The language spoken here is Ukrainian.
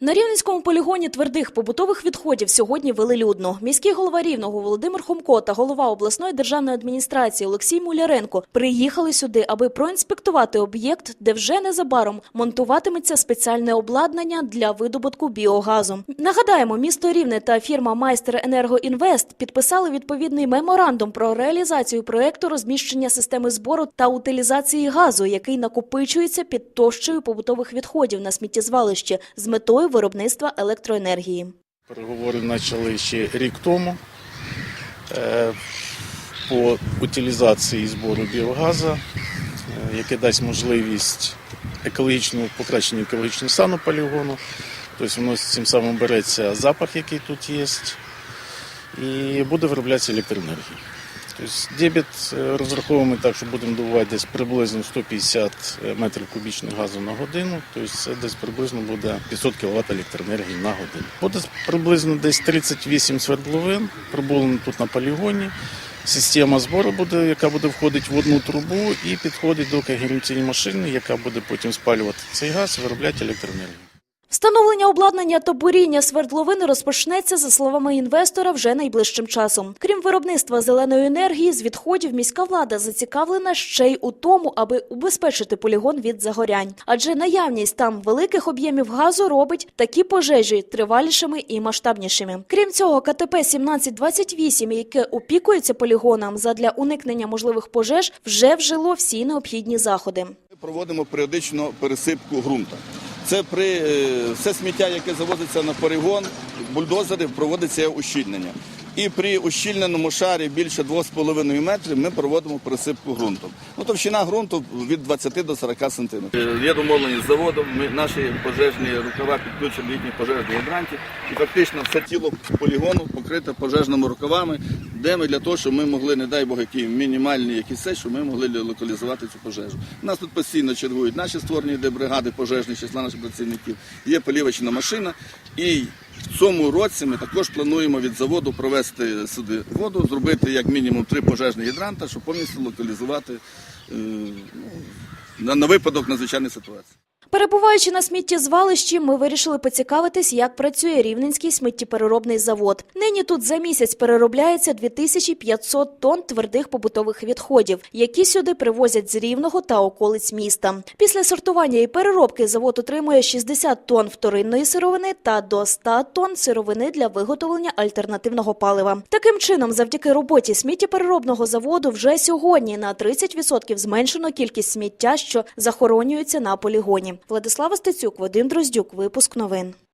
На Рівненському полігоні твердих побутових відходів сьогодні велелюдно. Міський голова Рівного Володимир Хомко та голова обласної державної адміністрації Олексій Муляренко приїхали сюди, аби проінспектувати об'єкт, де вже незабаром монтуватиметься спеціальне обладнання для видобутку біогазу. Нагадаємо, місто Рівне та фірма Майстер Енергоінвест підписали відповідний меморандум про реалізацію проекту розміщення системи збору та утилізації газу, який накопичується під товщею побутових відходів на сміттєзвалищі з метою виробництва електроенергії. Переговори почали ще рік тому е, по утилізації збору біогазу, е, яке дасть можливість екологічного покращення екологічного стану полігону. Тобто воно цим самим береться запах, який тут є, і буде вироблятися електроенергія. Тобто дебіт е, розраховуємо так, що будемо добувати десь приблизно 150 метрів кубічних газу на годину, тобто це десь приблизно буде 500 кВт електроенергії на годину. Буде приблизно десь 38 свердловин, пробулено тут на полігоні. Система збору буде, яка буде входити в одну трубу і підходить до когеренційної машини, яка буде потім спалювати цей газ, виробляти електроенергію. Встановлення обладнання та буріння свердловини розпочнеться, за словами інвестора, вже найближчим часом. Крім виробництва зеленої енергії, з відходів міська влада зацікавлена ще й у тому, аби убезпечити полігон від загорянь. Адже наявність там великих об'ємів газу робить такі пожежі тривалішими і масштабнішими. Крім цього, КТП 1728, яке опікується полігоном задля уникнення можливих пожеж, вже вжило всі необхідні заходи. Ми проводимо періодично пересипку ґрунту. Це при е, все сміття, яке завозиться на полігон, бульдозери проводиться ущільнення. І при ущільненому шарі більше 2,5 метрів ми проводимо пересипку ґрунту. Ну, товщина ґрунту від 20 до 40 сантиметрів. Є домовлені з заводом, ми, наші пожежні рукава підключені до їхніх пожежних гідрантів. І фактично все тіло полігону покрите пожежними рукавами, де ми для того, щоб ми могли, не дай Бог, які мінімальні якісь це, щоб ми могли локалізувати цю пожежу. У нас тут постійно чергують наші створені йде бригади пожежні, числа наших працівників. Є полівочна машина. І в цьому році ми також плануємо від заводу провести сюди воду, зробити як мінімум три пожежні гідранта, щоб повністю локалізувати е, ну, на випадок надзвичайної ситуації. Перебуваючи на сміттєзвалищі, ми вирішили поцікавитись, як працює Рівненський сміттєпереробний завод. Нині тут за місяць переробляється 2500 тонн твердих побутових відходів, які сюди привозять з Рівного та околиць міста. Після сортування і переробки завод отримує 60 тонн вторинної сировини та до 100 тонн сировини для виготовлення альтернативного палива. Таким чином, завдяки роботі сміттєпереробного заводу, вже сьогодні на 30% зменшено кількість сміття, що захоронюється на полігоні. Владислава Стецюк, Вадим Дроздюк. Випуск новин.